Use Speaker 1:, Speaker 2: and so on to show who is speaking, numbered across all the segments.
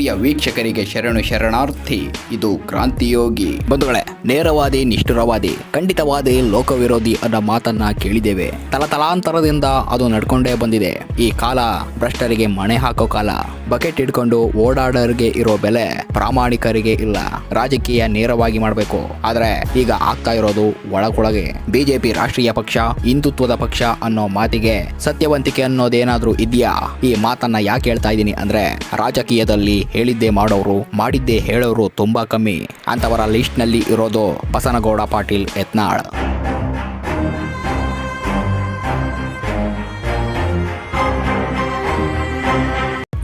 Speaker 1: ಪ್ರಿಯ ವೀಕ್ಷಕರಿಗೆ ಶರಣು ಶರಣಾರ್ಥಿ, ಇದು ಕ್ರಾಂತಿಯೋಗಿ ಬಂಧುಗಳೇ, ನೇರವಾದಿ, ನಿಷ್ಠುರವಾದಿ, ಖಂಡಿತವಾದಿ ಲೋಕವಿರೋಧಿ ಅನ್ನೋ ಮಾತನ್ನ ಕೇಳಿದ್ದೇವೆ. ತಲತಲಾಂತರದಿಂದ ಅದು ನಡ್ಕೊಂಡೇ ಬಂದಿದೆ. ಈ ಕಾಲ ಭ್ರಷ್ಟರಿಗೆ ಮಣೆ ಹಾಕೋ ಕಾಲ. ಬಕೆಟ್ ಇಟ್ಕೊಂಡು ಓಡಾಡೋರಿಗೆ ಇರೋ ಬೆಲೆ ಪ್ರಾಮಾಣಿಕರಿಗೆ ಇಲ್ಲ. ರಾಜಕೀಯ ನೇರವಾಗಿ ಮಾಡಬೇಕು. ಆದ್ರೆ ಈಗ ಆಗ್ತಾ ಇರೋದು ಒಳಗೊಳಗೆ. ಬಿಜೆಪಿ ರಾಷ್ಟ್ರೀಯ ಪಕ್ಷ, ಹಿಂದುತ್ವದ ಪಕ್ಷ ಅನ್ನೋ ಮಾತಿಗೆ ಸತ್ಯವಂತಿಕೆ ಅನ್ನೋದೇನಾದ್ರೂ ಇದೆಯಾ? ಈ ಮಾತನ್ನ ಯಾಕೆ ಹೇಳ್ತಾ ಇದ್ದೀನಿ ಅಂದ್ರೆ, ರಾಜಕೀಯದಲ್ಲಿ ಹೇಳಿದ್ದೇ ಮಾಡೋರು ಮಾಡಿದ್ದೇ ಹೇಳೋರು ತುಂಬಾ ಕಮ್ಮಿ. ಅಂತವರ ಲಿಸ್ಟ್ನಲ್ಲಿ ಇರೋದು ಬಸನಗೌಡ ಪಾಟೀಲ್ ಯತ್ನಾಳ್.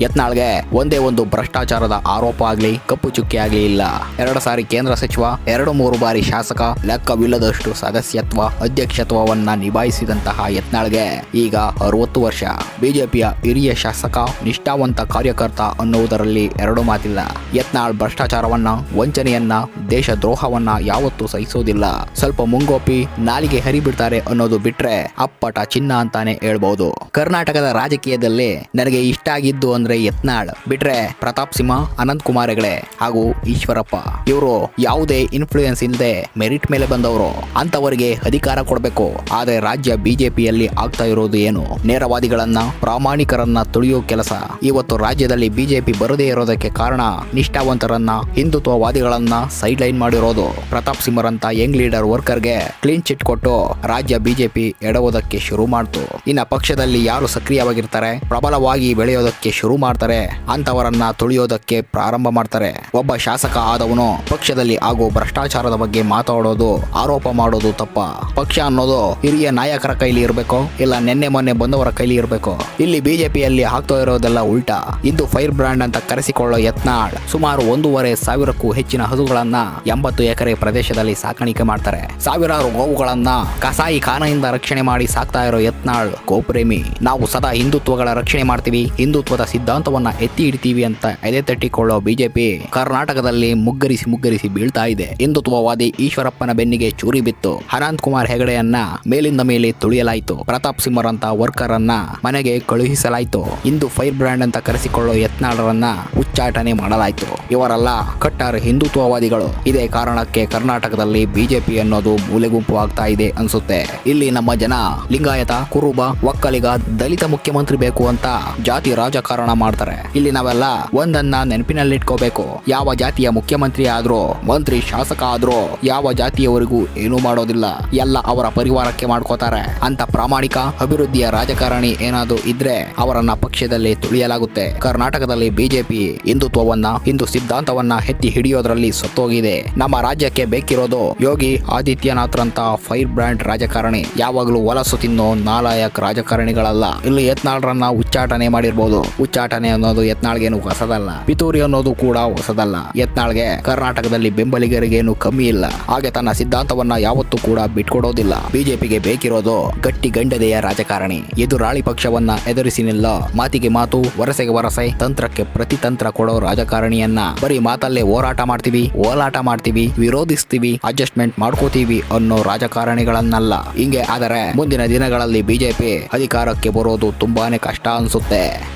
Speaker 1: ಯತ್ನಾಳ್ಗೆ ಒಂದೇ ಒಂದು ಭ್ರಷ್ಟಾಚಾರದ ಆರೋಪ ಆಗ್ಲಿ, ಕಪ್ಪು ಚುಕ್ಕಿ ಆಗ್ಲಿ ಇಲ್ಲ. ಎರಡು ಸಾರಿ ಕೇಂದ್ರ ಸಚಿವ, ಎರಡು ಮೂರು ಬಾರಿ ಶಾಸಕ, ಲೆಕ್ಕವಿಲ್ಲದಷ್ಟು ಸದಸ್ಯತ್ವ, ಅಧ್ಯಕ್ಷತ್ವವನ್ನ ನಿಭಾಯಿಸಿದಂತಹ ಯತ್ನಾಳ್ಗೆ ಈಗ ಅರವತ್ತು ವರ್ಷ. ಬಿಜೆಪಿಯ ಹಿರಿಯ ಶಾಸಕ, ನಿಷ್ಠಾವಂತ ಕಾರ್ಯಕರ್ತ ಅನ್ನುವುದರಲ್ಲಿ ಎರಡು ಮಾತಿಲ್ಲ. ಯತ್ನಾಳ್ ಭ್ರಷ್ಟಾಚಾರವನ್ನ, ವಂಚನೆಯನ್ನ ದೇಶ ದ್ರೋಹವನ್ನ ಯಾವತ್ತೂ ಸಹಿಸೋದಿಲ್ಲ. ಸ್ವಲ್ಪ ಮುಂಗೋಪಿ, ನಾಲಿಗೆ ಹರಿಬಿಡ್ತಾರೆ ಅನ್ನೋದು ಬಿಟ್ರೆ ಅಪ್ಪಟ ಚಿನ್ನ ಅಂತಾನೆ ಹೇಳ್ಬಹುದು ಕರ್ನಾಟಕದ ರಾಜಕೀಯದಲ್ಲಿ ನನಗೆ ಇಷ್ಟ ಆಗಿದ್ದು ಅಂದ್ರೆ ಯತ್ನಾಳ್. ಬಿಟ್ರೆ ಪ್ರತಾಪ್ ಸಿಂಹ, ಅನಂತ್ ಕುಮಾರ್ ಹೆಗಡೆ ಹಾಗೂ ಈಶ್ವರಪ್ಪ. ಇವರು ಯಾವುದೇ ಇನ್ಫ್ಲೂಯೆನ್ಸ್ ಇಲ್ಲದೆ ಮೆರಿಟ್ ಮೇಲೆ ಬಂದವರು. ಅಂತವರಿಗೆ ಅಧಿಕಾರ ಕೊಡಬೇಕು. ಆದ್ರೆ ರಾಜ್ಯ ಬಿಜೆಪಿಯಲ್ಲಿ ಆಗ್ತಾ ಇರೋದು ಏನು? ನೇರವಾದಿಗಳನ್ನ, ಪ್ರಾಮಾಣಿಕರನ್ನ ತುಳಿಯೋ ಕೆಲಸ. ಇವತ್ತು ರಾಜ್ಯದಲ್ಲಿ ಬಿಜೆಪಿ ಬರದೇ ಇರೋದಕ್ಕೆ ಕಾರಣ ನಿಷ್ಠಾವಂತರನ್ನ, ಹಿಂದುತ್ವವಾದಿಗಳನ್ನ ಸೈಡ್ ಲೈನ್ ಮಾಡಿರೋದು. ಪ್ರತಾಪ್ ಸಿಂಹರಂತ ಯಂಗ್ ಲೀಡರ್ ವರ್ಕರ್ಗೆ ಕ್ಲೀನ್ ಚಿಟ್ ಕೊಟ್ಟು ರಾಜ್ಯ ಬಿಜೆಪಿ ಎಡವೋದಕ್ಕೆ ಶುರು ಮಾಡ್ತು. ಇನ್ನ ಪಕ್ಷದಲ್ಲಿ ಯಾರು ಸಕ್ರಿಯವಾಗಿರ್ತಾರೆ, ಪ್ರಬಲವಾಗಿ ಬೆಳೆಯೋದಕ್ಕೆ ಶುರು ಮಾಡ್ತಾರೆ. ಅಂತವರನ್ನ ತುಳಿಯೋದಕ್ಕೆ ಪ್ರಾರಂಭ ಮಾಡ್ತಾರೆ. ಒಬ್ಬ ಶಾಸಕ ಆದವನು ಪಕ್ಷದಲ್ಲಿ ಆಗೋ ಭ್ರಷ್ಟಾಚಾರದ ಬಗ್ಗೆ ಮಾತಾಡೋದು, ಆರೋಪ ಮಾಡೋದು ತಪ್ಪ. ಪಕ್ಷ ಅನ್ನೋದು ಹಿರಿಯ ನಾಯಕರ ಕೈಲಿ ಇರಬೇಕು, ಇಲ್ಲ ನಿನ್ನೆ ಮೊನ್ನೆ ಬಂದವರ ಕೈಲಿ ಇರಬೇಕು? ಇಲ್ಲಿ ಬಿಜೆಪಿಯಲ್ಲಿ ಹಾಕ್ತಾ ಇರೋದೆಲ್ಲ ಉಲ್ಟಾ. ಇಂದು ಫೈರ್ ಬ್ರಾಂಡ್ ಅಂತ ಕರೆಸಿಕೊಳ್ಳೋ ಯತ್ನಾಳ್ ಸುಮಾರು ಒಂದೂವರೆ ಸಾವಿರಕ್ಕೂ ಹೆಚ್ಚಿನ ಹಸುಗಳನ್ನ ಎಂಬತ್ತು ಎಕರೆ ಪ್ರದೇಶದಲ್ಲಿ ಸಾಕಾಣಿಕೆ ಮಾಡ್ತಾರೆ. ಸಾವಿರಾರು ಗೋವುಗಳನ್ನ ಕಸಾಯಿ ಖಾನೆಯಿಂದ ರಕ್ಷಣೆ ಮಾಡಿ ಸಾಕ್ತಾ ಇರೋ ಯತ್ನಾಳ್ ಗೋಪ್ರೇಮಿ. ನಾವು ಸದಾ ಹಿಂದುತ್ವಗಳ ರಕ್ಷಣೆ ಮಾಡ್ತೀವಿ, ಹಿಂದುತ್ವದ ಸಿದ್ಧಾಂತವನ್ನ ಎತ್ತಿ ಹಿಡಿತೀವಿ ಅಂತ ಎದೆ ತಟ್ಟಿಕೊಳ್ಳೋ ಬಿಜೆಪಿ ಕರ್ನಾಟಕದಲ್ಲಿ ಮುಗ್ಗರಿಸಿ ಮುಗ್ಗರಿಸಿ ಬೀಳ್ತಾ ಇದೆ ಹಿಂದುತ್ವವಾದಿ ಈಶ್ವರಪ್ಪನ ಬೆನ್ನಿಗೆ ಚೂರಿ ಬಿತ್ತು. ಅನಂತ್ ಕುಮಾರ್ ಹೆಗಡೆಯನ್ನ ಮೇಲಿಂದ ಮೇಲೆ ತುಳಿಯಲಾಯಿತು. ಪ್ರತಾಪ್ ಸಿಂಹರಂತ ವರ್ಕರ್ ಅನ್ನ ಮನೆಗೆ ಕಳುಹಿಸಲಾಯಿತು. ಇಂದು ಫೈರ್ ಬ್ರ್ಯಾಂಡ್ ಅಂತ ಕರೆಸಿಕೊಳ್ಳೋ ಯತ್ನಾಳರನ್ನ ಉಚ್ಚಾಟನೆ ಮಾಡಲಾಯಿತು. ಇವರೆಲ್ಲ ಕಟ್ಟಾರ ಹಿಂದುತ್ವವಾದಿಗಳು ಇದೇ ಕಾರಣಕ್ಕೆ ಕರ್ನಾಟಕದಲ್ಲಿ ಬಿಜೆಪಿ ಅನ್ನೋದು ಮೂಲೆ ಗುಂಪು ಆಗ್ತಾ ಇದೆ ಅನ್ಸುತ್ತೆ. ಇಲ್ಲಿ ನಮ್ಮ ಜನ ಲಿಂಗಾಯತ, ಕುರುಬ, ಒಕ್ಕಲಿಗ, ದಲಿತ ಮುಖ್ಯಮಂತ್ರಿ ಬೇಕು ಅಂತ ಜಾತಿ ರಾಜಕಾರಣ ಮಾಡ್ತಾರೆ. ಇಲ್ಲಿ ನಾವೆಲ್ಲ ಒಂದನ್ನ ನೆನಪಿನಲ್ಲಿಟ್ಕೋಬೇಕು. ಯಾವ ಜಾತಿಯ ಮುಖ್ಯಮಂತ್ರಿ ಆದ್ರೂ, ಮಂತ್ರಿ, ಶಾಸಕ ಆದ್ರೂ, ಯಾವ ಜಾತಿಯವರಿಗೂ ಏನೂ ಮಾಡೋದಿಲ್ಲ. ಎಲ್ಲ ಅವರ ಪರಿವಾರಕ್ಕೆ ಮಾಡ್ಕೋತಾರೆ. ಅಂತ ಪ್ರಾಮಾಣಿಕ, ಅಭಿವೃದ್ಧಿಯ ರಾಜಕಾರಣಿ ಏನಾದ್ರೂ ಇದ್ರೆ ಅವರನ್ನ ಪಕ್ಷದಲ್ಲಿ ತುಳಿಯಲಾಗುತ್ತೆ. ಕರ್ನಾಟಕದಲ್ಲಿ ಬಿಜೆಪಿ ಹಿಂದುತ್ವವನ್ನ, ಹಿಂದೂ ಸಿದ್ಧಾಂತವನ್ನ ಎತ್ತಿ ಹಿಡಿಯೋದ್ರಲ್ಲಿ ಸತ್ತೋಗಿದೆ. ನಮ್ಮ ರಾಜ್ಯಕ್ಕೆ ಬೇಕಿರೋದು ಯೋಗಿ ಆದಿತ್ಯನಾಥ್ರಂತ ಫೈರ್ ಬ್ರ್ಯಾಂಡ್ ರಾಜಕಾರಣಿ. ಯಾವಾಗಲೂ ಹೊಲಸು ತಿನ್ನೋ ನಾಲಾಯಕ್ ರಾಜಕಾರಣಿಗಳಲ್ಲ. ಇಲ್ಲಿ ಯತ್ನಾಳ್ರನ್ನ ಉಚ್ಚಾಟನೆ ಮಾಡಿರ್ಬೋದು. ಉಚ್ಚಾಟನೆ ಅನ್ನೋದು ಯತ್ನಾಳ್ಗೇನು ಹೊಸದಲ್ಲ. ಪಿತೂರಿ ಅನ್ನೋದು ಕೂಡ ಹೊಸದಲ್ಲ. ಯತ್ನಾಳ್ಗೆ ಕರ್ನಾಟಕದಲ್ಲಿ ಬೆಂಬಲಿಗರಿಗೇನು ಕಮ್ಮಿ ಇಲ್ಲ. ಹಾಗೆ ತನ್ನ ಸಿದ್ಧಾಂತವನ್ನ ಯಾವತ್ತೂ ಕೂಡ ಬಿಟ್ಕೊಡೋದಿಲ್ಲ. ಬಿಜೆಪಿಗೆ ಬೇಕಿರೋದು ಗಟ್ಟಿ ಗಂಡದೆಯ ರಾಜಕಾರಣಿ. ಎದುರಾಳಿ ಪಕ್ಷವನ್ನ ಎದುರಿಸಿ ನಿಲ್ಲ ಮಾತಿಗೆ ಮಾತು, ವರಸೆಗೆ ವರಸೆ, ತಂತ್ರಕ್ಕೆ ಪ್ರತಿತಂತ್ರ ಕೊಡೋ ರಾಜಕಾರಣಿಯನ್ನ ಬರೀ ಮಾತಲ್ಲೇ ಹೋರಾಟ ಮಾಡ್ತೀವಿ ಓಲಾಟ ಮಾಡ್ತೀವಿ, ವಿರೋಧಿಸ್ತೀವಿ ಅಡ್ಜಸ್ಟ್ಮೆಂಟ್ ಮಾಡ್ಕೋತೀವಿ ಅನ್ನೋ ರಾಜಕಾರಣಿಗಳನ್ನಲ್ಲ. ಹಿಂಗೆ ಆದರೆ ಮುಂದಿನ ದಿನಗಳಲ್ಲಿ ಬಿಜೆಪಿ ಅಧಿಕಾರಕ್ಕೆ ಬರೋದು ತುಂಬಾನೇ ಕಷ್ಟ ಅನ್ಸುತ್ತೆ.